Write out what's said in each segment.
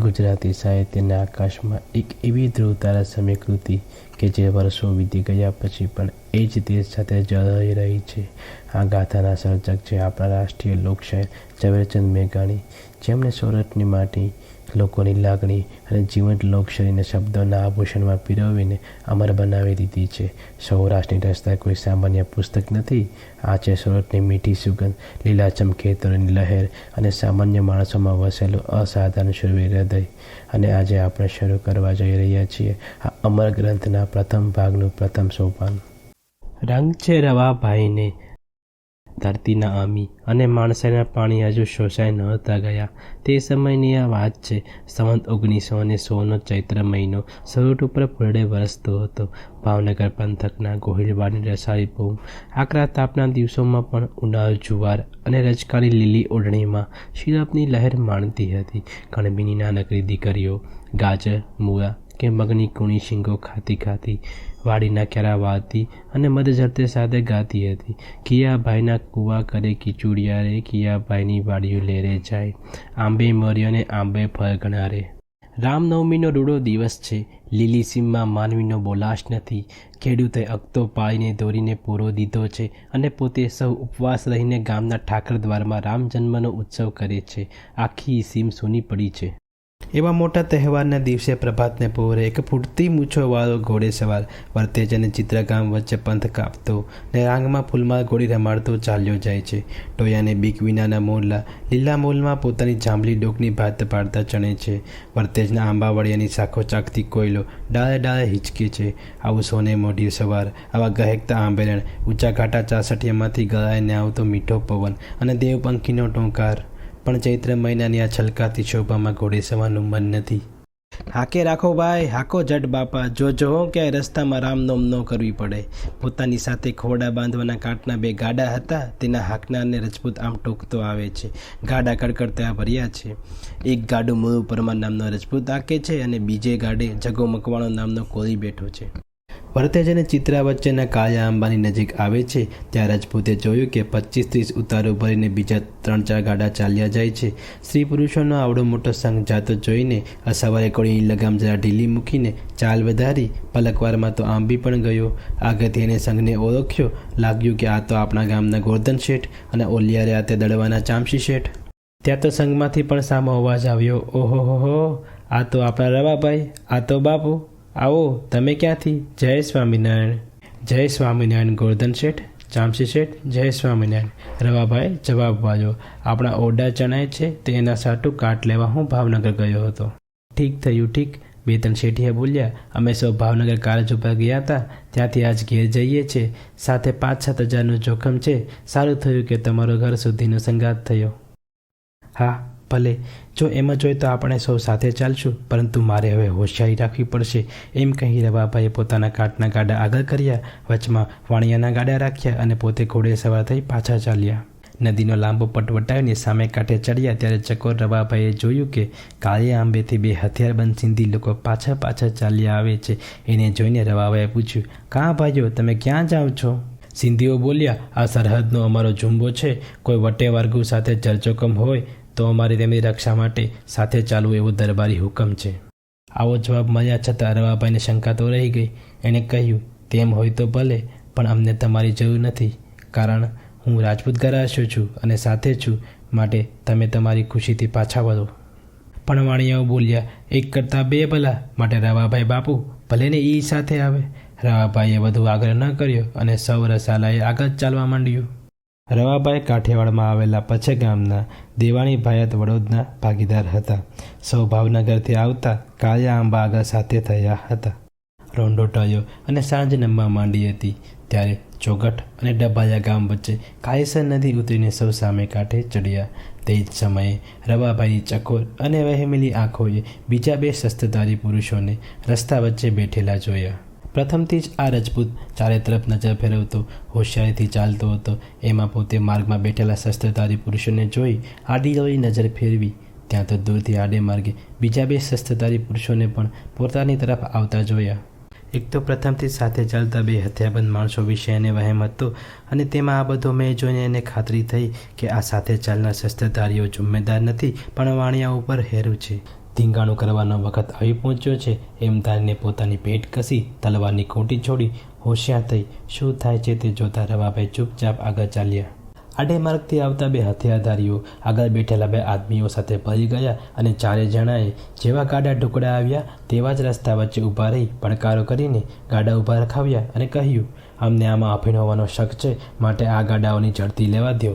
ગુજરાતી સાહિત્યના આકાશમાં એક એવી ધ્રુવતારા સમીકૃતિ કે જે વર્ષો વીતી ગયા પછી પણ એ જ દેશ સાથે જળવાઈ રહી છે. આ ગાથાના સર્જક છે આપણા રાષ્ટ્રીય લોકશાયર ઝવેરચંદ મેઘાણી. જેમણે સુરતની માટી લોકોની લાગણી અને જીવંત લોકશાહીને શબ્દોના આભૂષણમાં પીરવીને અમર બનાવી દીધી છે. સૌરાષ્ટ્રની રસ્તા કોઈ સામાન્ય પુસ્તક નથી. આ છે સુરતની મીઠી સુગંધ, લીલાછમ ખેતરોની લહેર અને સામાન્ય માણસોમાં વસેલું અસાધારણ શુરવીર હૃદય. અને આજે આપણે શરૂ કરવા જઈ રહ્યા છીએ આ અમર ગ્રંથના પ્રથમ ભાગનું પ્રથમ સોપાન. રંગ છે રવાભાઈને ધરતીના અમી અને માણસાના પાણી હજુ શોષાઈ નહોતા ગયા. તે સમયની આ વાત છે. સંવંત ઓગણીસો અને સોનો ચૈત્ર મહિનો સરોટ ઉપર ફૂલડે વરસતો હતો. ભાવનગર પંથકના ગોહિલવાડની રસાળી ભૂમ આકરા તાપના દિવસોમાં પણ ઉનાળ, જુવાર અને રજકાળી લીલી ઓઢણીમાં શિરપની લહેર માણતી હતી. કણબીની નાનકડી દીકરીઓ, ગાજર, મૂળા કે મગની કૂણી શીંગો ખાતી ખાતી વાડીના ક્યારા વાતી અને મધજરતે સાથે ગાતી હતી. કિયાભાઈના કૂવા કરે કિચુડિયા રે, કિયાભાઈની વાડીઓ લેરે જાય. આંબે મર્યો ને આંબે ફળગણા રે. રામનવમીનો રૂડો દિવસ છે. લીલી સીમમાં માનવીનો બોલાશ નથી. ખેડૂતે અગતો પાળીને દોરીને પૂરો દીધો છે અને પોતે સૌ ઉપવાસ રહીને ગામના ઠાકર દ્વારમાં રામ જન્મનો ઉત્સવ કરે છે. આખી સીમ સૂની પડી છે. એવા મોટા તહેવારના દિવસે પ્રભાતને પોરે એક ફૂટતી મૂછોવાળો ઘોડે સવાર વર્તેજ અને ચિત્રગામ વચ્ચે પંથ કાપતો ને રાંગમાં ફૂલમાં ઘોડી રમાડતો ચાલ્યો જાય છે. ટોયાને બીક વિનાના મોરલા લીલા મોલમાં પોતાની જાંબલી ડોકની ભાત પાડતા ચણે છે. વર્તેજના આંબાવાડિયાની શાખો ચાકતી કોયલો ડાળે ડાળે હિંચકે છે. આવું સોને મોઢી સવાર, આવા ગહેકતા આંબેરણ, ઊંચા ઘાટા ચાસઠિયામાંથી ગળાઈને આવતો મીઠો પવન અને દેવપંખીનો ટોંકાર પણ ચૈત્ર મહિનાની આ છલકાતી શોભામાં ઘોડે સવાનું મન નથી. હાકે રાખો ભાઈ, હાકો જટ બાપા જો જોહો કે રસ્તામાં રામનોમ ન કરવી પડે. પોતાની સાથે ખોડા બાંધવાના કાટના બે ગાડા હતા, તેના હાકનારને રજપૂત આમ ટોકતો આવે છે. ગાડા કડકડતા ભર્યા છે. એક ગાડું મુરુ પરમાર નામનો રજપૂત હાકે છે અને બીજે ગાડે જગો મકવાણો નામનો કોળી બેઠો છે. વરતેજ અને ચિત્રા વચ્ચેના કાળિયા આંબાની નજીક આવે છે, ત્યાં રાજપૂતે જોયું કે પચીસ ત્રીસ ઉતારો ભરીને બીજા ત્રણ ચાર ગાડા ચાલ્યા જાય છે. સ્ત્રી પુરુષોનો આવડો મોટો સંઘ જાતો જોઈને અસવારે સવારે કોળીની લગામ જરા ઢીલી મૂકીને ચાલ વધારી, પલકવારમાં તો આંબી પણ ગયો. આગળથી એને સંઘને ઓળખ્યો, લાગ્યું કે આ તો આપણા ગામના ગોરધન શેઠ અને ઓલિયારે આ તે દડવાના ચામસી શેઠ. ત્યાં તો સંઘમાંથી પણ સામો અવાજ આવ્યો, ઓહો હો, આ તો આપણા રવાભાઈ, આ તો બાપુ. આવો, તમે ક્યાંથી? જય સ્વામિનારાયણ. જય સ્વામિનારાયણ ગોરધન શેઠ, ચામસી શેઠ, જય સ્વામિનારાયણ. રવાભાઈ, જવાબ વાજો આપણા ઓરડા ચણાય છે, તે એના સાટું કાટ લેવા હું ભાવનગર ગયો હતો. ઠીક થયું, ઠીક. બે ત્રણ શેઠિયા બોલ્યા, અમે સૌ ભાવનગર કારજ ઉપર ગયા હતા. ત્યાંથી આજ ઘેર જઈએ છીએ સાથે પાંચ સાત હજારનું જોખમ છે. સારું થયું કે તમારો ઘર સુધીનો સંગાત થયો. હા ભલે. જો એમ જ હોય તો આપણે સૌ સાથે ચાલશું, પરંતુ મારે હવે હોશિયારી રાખવી પડશે. એમ કહી રવાભાઈએ પોતાના કાટના ગાડા આગળ કર્યા, વચમાં વાણિયાના ગાડા રાખ્યા અને પોતે ઘોડે સવાર થઈ પાછા ચાલ્યા. નદીનો લાંબો પટ વટાવીને સામે કાંઠે ચડ્યા, ત્યારે ચકોર રવાભાઈએ જોયું કે કાળે આંબેથી બે હથિયારબંધ સિંધી લોકો પાછા પાછા ચાલ્યા આવે છે. એને જોઈને રવાભાઈએ પૂછ્યું, કાં ભાઈઓ, તમે ક્યાં જાઓ છો? સિંધીઓ બોલ્યા, આ સરહદનો અમારો ઝુંબો છે. કોઈ વટે વર્ગુ સાથે ચર્ચોકમ હોય તો અમારે તેમની રક્ષા માટે સાથે ચાલવું એવો દરબારી હુકમ છે. આવો જવાબ મળ્યા છતાં રવાભાઈને શંકા તો રહી ગઈ. એણે કહ્યું, તેમ હોય તો ભલે, પણ અમને તમારી જરૂર નથી. કારણ હું રાજપૂત ગરાશ્યો છું અને સાથે છું. માટે તમે તમારી ખુશીથી પાછા વળો. પણ વાણિયાઓ બોલ્યા, એક કરતાં બે ભલા. માટે રવાભાઈ બાપુ ભલે ને એ સાથે આવે. રવાભાઈએ વધુ આગ્રહ ન કર્યો અને સૌ રસાલાએ આગળ ચાલવા માંડ્યું. રવાભાઈ કાઠિયાવાડમાં આવેલા પછે ગામના દેવાણી ભાયત વડોદના ભાગીદાર હતા. સૌ ભાવનગરથી આવતા કાળિયા આંબા આગળ સાથે થયા હતા. રોંડો ટળ્યો અને સાંજ નમવા માંડી હતી. ત્યારે ચોગઠ અને ડબાયા ગામ વચ્ચે કાયસર નદી ઉતરીને સૌ સામે કાંઠે ચડ્યા. તે જ સમયે રવાભાઈની ચકોર અને વહેમેલી આંખોએ બીજા બે શસ્ત્રધારી પુરુષોને રસ્તા વચ્ચે બેઠેલા જોયા. પ્રથમથી જ આ રજપૂત ચારે તરફ નજર ફેરવતો, હોશિયારીથી ચાલતો હતો. એમાં પોતે માર્ગમાં બેઠેલા શસ્ત્રધારી પુરુષોને જોઈ આડીલોળી નજર ફેરવી. ત્યાં તો દૂરથી આડે માર્ગે બીજા બે શસ્ત્રધારી પુરુષોને પણ પોતાની તરફ આવતા જોયા. એક તો પ્રથમથી સાથે ચાલતા બે હથિયાબંધ માણસો વિશે એને વહેમ હતો અને તેમાં આ બધો મેં જોઈને એને ખાતરી થઈ કે આ સાથે ચાલનાર શસ્ત્રધારીઓ જુમ્મેદાર નથી, પણ વાણિયા ઉપર હેરું છે. ધીંગાણું કરવાનો વખત આવી પહોંચ્યો છે. એમ ધારીને પોતાની પેટ કસી તલવારની ખોટી છોડી હોશિયાર થઈ શું થાય છે તે જોતા રવાભાઈ ચૂપચાપ આગળ ચાલ્યા. આડે માર્ગથી આવતા બે હથિયારધારીઓ આગળ બેઠેલા બે આદમીઓ સાથે ભરી ગયા અને ચારે જણાએ જેવા ગાડા ટુકડા આવ્યા તેવા જ રસ્તા વચ્ચે ઊભા રહી પડકારો કરીને ગાડા ઊભા રખાવ્યા અને કહ્યું, અમને આમાં અફીણ હોવાનો શક છે, માટે આ ગાડાઓની ઝડપી લેવા દો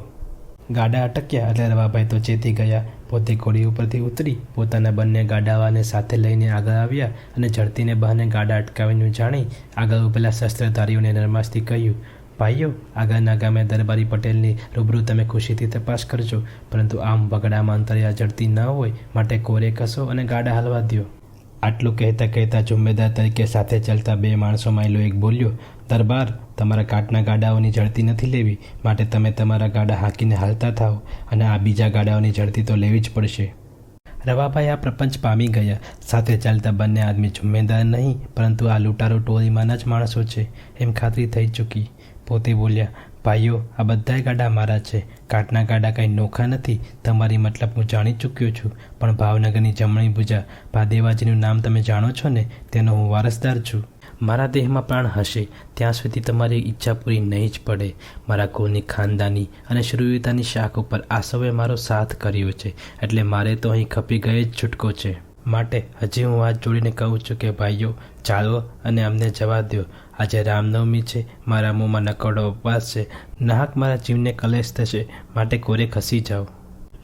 ગાડા અટક્યા એટલે રવાભાઈ તો ચેતી ગયા પોતે કોળી ઉપરથી ઉતરી, પોતાના બંને ગાડાવાને સાથે લઈને આગળ આવ્યા અને ઝડતીને બહાને ગાડા અટકાવીને જાણી આગળ ઉભેલા શસ્ત્રધારીઓને નરમાસથી કહ્યું, ભાઈઓ, આગળના ગામે દરબારી પટેલની રૂબરૂ તમે ખુશીથી તપાસ કરજો, પરંતુ આમ વગડામાં અંતરિયા ઝડતી ન હોય, માટે કોરે કસો અને ગાડા હલવા દ્યો. આટલું કહેતા કહેતા જુમ્મેદાર તરીકે સાથે ચાલતા બે માણસોમાં એક બોલ્યો દરબાર તમારા કાટના ગાડાઓની ઝડતી નથી લેવી, માટે તમે તમારા ગાડા હાંકીને હાલતા થાઓ અને આ બીજા ગાડાઓની ઝડતી તો લેવી જ પડશે. રવાભાઈ આ પ્રપંચ પામી ગયા. સાથે ચાલતા બંને આદમી જુમ્મેદાર નહીં, પરંતુ આ લૂંટારો ટોળીમાંના જ માણસો છે. એમ ખાતરી થઈ ચૂકી. પોતે બોલ્યા, ભાઈઓ, આ બધાય ગાડા મારા છે. કાટના ગાડા કંઈ નોખા નથી. તમારી મતલબ હું જાણી ચૂક્યો છું. પણ ભાવનગરની જમણી ભુજા ભાદેવાજીનું નામ તમે જાણો છો ને, તેનો હું વારસદાર છું. મારા દેહમાં પ્રાણ હશે, ત્યાં સુધી તમારી ઈચ્છા પૂરી નહીં જ પડે. મારા કુળની ખાનદાની અને શૂરવીરતાની શાખ ઉપર આસોએ મારો સાથ કર્યો છે, એટલે મારે તો અહીં ખપી ગયે જ છૂટકો છે. માટે હજી હું હાથ જોડીને કહું છું કે, ભાઈઓ, ચાલો અને અમને જવા દો આજે રામનવમી છે, મારા મોંમાં નકડો ઉપવાસ છે. નાહક મારા જીવને કલેશ થશે, માટે કોરે ખસી જાઓ.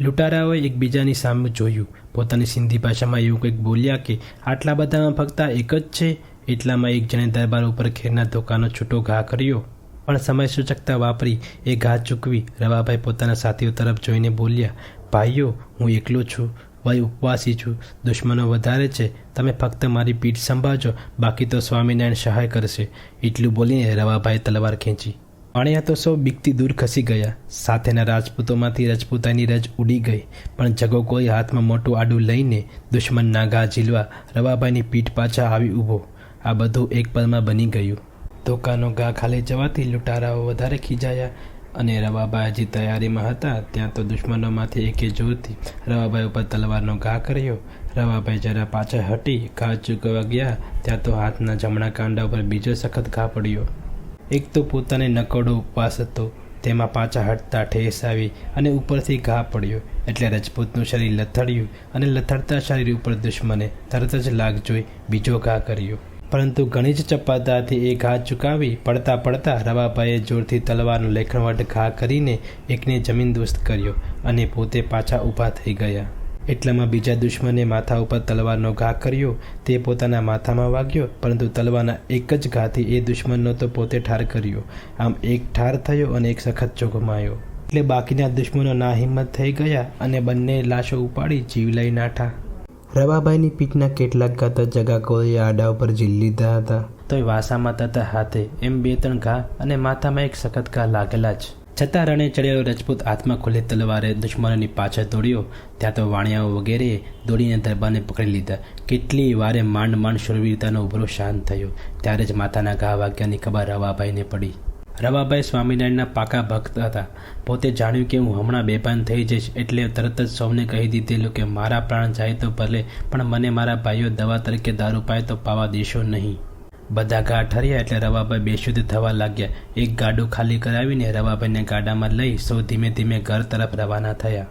લૂંટારાઓએ એકબીજાની સામે જોયું. પોતાની સિંધી ભાષામાં એવું કંઈક બોલ્યા કે, આટલા બધામાં ફક્ત એક જ છે? એટલામાં એક જણે દરબાર ઉપર ખેરના ધોકાનો છૂટો ઘા કર્યો, પણ સમય સૂચકતા વાપરી એ ઘા ચૂકવી રવાભાઈ પોતાના સાથીઓ તરફ જોઈને બોલ્યા, ભાઈઓ, હું એકલો છું, વય ઉપવાસી છું, દુશ્મનો વધારે છે, તમે ફક્ત મારી પીઠ સંભાળજો, બાકી તો સ્વામિનારાયણ સહાય કરશે. એટલું બોલીને રવાભાઈ તલવાર ખેંચી. અણ્યા તો સૌ બીકથી દૂર ખસી ગયા. સાથેના રાજપૂતોમાંથી રજપૂતાની રજ ઉડી ગઈ, પણ જગો કોઈ હાથમાં મોટું આડું લઈને દુશ્મનના ઘા ઝીલવા રવાભાઈની પીઠ પાછા આવી ઊભો. આ બધું એક પલમાં બની ગયું. ધોકાનો ઘા ખાલી જવાથી લૂંટારાઓ વધારે ખીજાયા અને રવાભાઈ હજી તૈયારીમાં હતા, ત્યાં તો દુશ્મનોમાંથી એકે જોરથી રવાભાઈ ઉપર તલવારનો ઘા કર્યો. રવાભાઈ જરા પાછળ હટી, ઘા ચૂકવવા ગયા, ત્યાં તો હાથના જમણા કાંડા ઉપર બીજો સખત ઘા પડ્યો. એક તો પોતાને નકોડો ઉપવાસ હતો, તેમાં પાછા હટતા ઠેસ આવી અને ઉપરથી ઘા પડ્યો, એટલે રજપૂતનું શરીર લથડ્યું અને લથડતા શરીર ઉપર દુશ્મને તરત જ લાગ જોઈ બીજો ઘા કર્યો. પરંતુ ઘણી જ ચપાતાથી એ ઘા ચુકાવી પડતા પડતા રવાભાઈએ જોરથી તલવારનો લેખણવટ ઘા કરીને એકને જમીન દોસ્ત કર્યો અને પોતે પાછા ઊભા થઈ ગયા. એટલામાં બીજા દુશ્મને માથા ઉપર તલવારનો ઘા કર્યો, તે પોતાના માથામાં વાગ્યો, પરંતુ તલવારના એક જ ઘાથી એ દુશ્મનનો તો પોતે ઠાર કર્યો. આમ એક ઠાર થયો અને એક સખત જોગમાયો એટલે બાકીના દુશ્મનો ના હિંમત થઈ ગયા અને બંને લાશો ઉપાડી જીવ લઈ નાઠા. રવાભાઈની પીઠના કેટલાક ઘા તો જગા કોળીએ આડા ઉપર ઝીલ લીધા હતા. તોય વાસામાં તથા હાથે એમ બે ત્રણ ઘા અને માથામાં એક સખત ઘા લાગેલા જ. છતાં રણે ચડેલો રજપૂત હાથમાં ખુલ્લી તલવારે દુશ્મનોની પાછળ દોડ્યો. ત્યાં તો વાણિયાઓ વગેરે દોડીને દરબારને પકડી લીધા. કેટલી વારે માંડ માંડ શૂરવીરતાનો ઉભરો શાંત થયો. ત્યારે જ માથાના ઘા વાગ્યાની ખબર રવાભાઈને પડી. રવાભાઈ સ્વામિનારાયણના પાકા ભક્ત હતા. પોતે જાણ્યું કે હું હમણાં બેભાન થઈ જઈશ એટલે તરત જ સૌને કહી દીધેલું કે મારા પ્રાણ જાય તો ભલે, પણ મને મારા ભાઈઓ દવા તરીકે દારૂ પાય તો પાવા દેશો નહીં. બધા ઘા ઠર્યા એટલે રવાભાઈ બેશુદ્ધ થવા લાગ્યા. એક ગાડું ખાલી કરાવીને રવાભાઈને ગાડામાં લઈ સૌ ધીમે ધીમે ઘર તરફ રવાના થયા.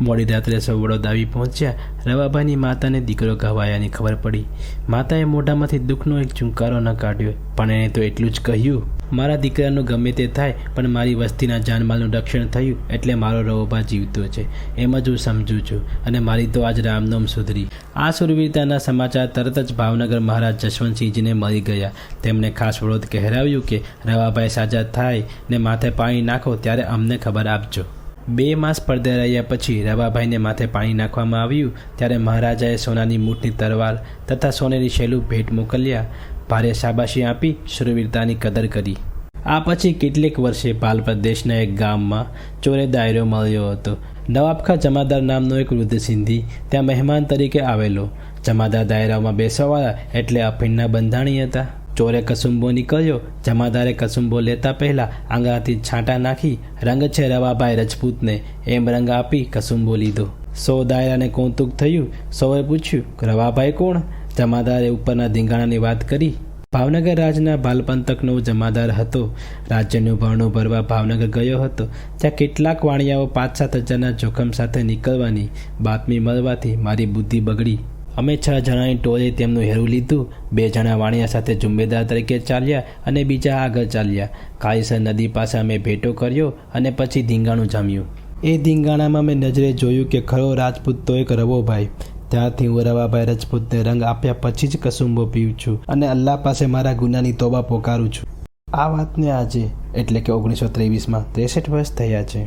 મોડી રાત્રે સૌ વડોદ આવી પહોંચ્યા. રવાભાઈની માતાને દીકરો ઘવાયાની ખબર પડી. માતાએ મોઢામાંથી દુઃખનો એક ચુંકારો ન કાઢ્યો, પણ એણે તો એટલું જ કહ્યું. મારા દીકરાનું ગમે તે થાય, પણ મારી વસ્તીના જાનમાલનું રક્ષણ થયું એટલે મારો રવોભા જીવતો છે. એમ જ હું સમજું છું અને મારી તો આજ રામનોમ સુધરી. આ સુરવીરતાના સમાચાર તરત જ ભાવનગર મહારાજ જશવંતસિંહજીને મળી ગયા. તેમણે ખાસ વિરોધ કહેરાવ્યું કે, રવાભાઈ સાજા થાય ને માથે પાણી નાખો ત્યારે અમને ખબર આપજો. બે માસ પડદે રહ્યા પછી રવાભાઈને માથે પાણી નાખવામાં આવ્યું, ત્યારે મહારાજાએ સોનાની મૂઠની તરવાર તથા સોનેની શેલું ભેટ મોકલ્યા. ભારે શાબાશી આપી શૂરવીરતાની કદર કરી. આ પછી કેટલીક વર્ષે પાલ પ્રદેશના એક ગામમાં ચોરે દાયરો મળ્યો હતો. નવાબખા જમાદાર નામનો એક વૃદ્ધ સિંધી ત્યાં મહેમાન તરીકે આવેલો. જમાદાર દાયરામાં બેસવાવાળા એટલે અફીણના બંધાણી હતા. ચોરે કસુંબો નીકળ્યો. જમાદારે કસુંબો લેતા પહેલા આંગળાથી છાંટા નાખી રંગ છે રવાભાઈ રજપૂતને એમ રંગ આપી કસુંબો લીધો. સૌ દાયરાને કૌતુક થયું. સૌએ પૂછ્યું, રવાભાઈ કોણ? જમાદારે ઉપરના ધીંગાણાની વાત કરી. ભાવનગર રાજના બાલપંથકનો જમાદાર હતો. રાજ્યનું ભરણું ભરવા ભાવનગર ગયો હતો. ત્યાં કેટલાક વાણિયાઓ પાંચ સાત હજારના જોખમ સાથે નીકળવાની બાતમી મળવાથી મારી બુદ્ધિ બગડી. અમે છ જણાની ટોળે તેમનું હેરું લીધું. બે જણા વાણિયા સાથે જુમ્મેદાર તરીકે ચાલ્યા અને બીજા આગળ ચાલ્યા. કાળીસર નદી પાસે અમે ભેટો કર્યો અને પછી ધીંગાણું જામ્યું. એ ધીંગાણામાં મેં નજરે જોયું કે ખરો રાજપૂત તો એક રવોભાઈ ત્યારથી હું રવાભાઈ રજપૂતને રંગ આપ્યા પછી જ કસુંબો પીઉં છું અને અલ્લાહ પાસે મારા ગુનાની તોબા પોકારું છું. આ વાતને આજે, એટલે કે ઓગણીસો ત્રેવીસમાં ત્રેસઠ વર્ષ થયા છે.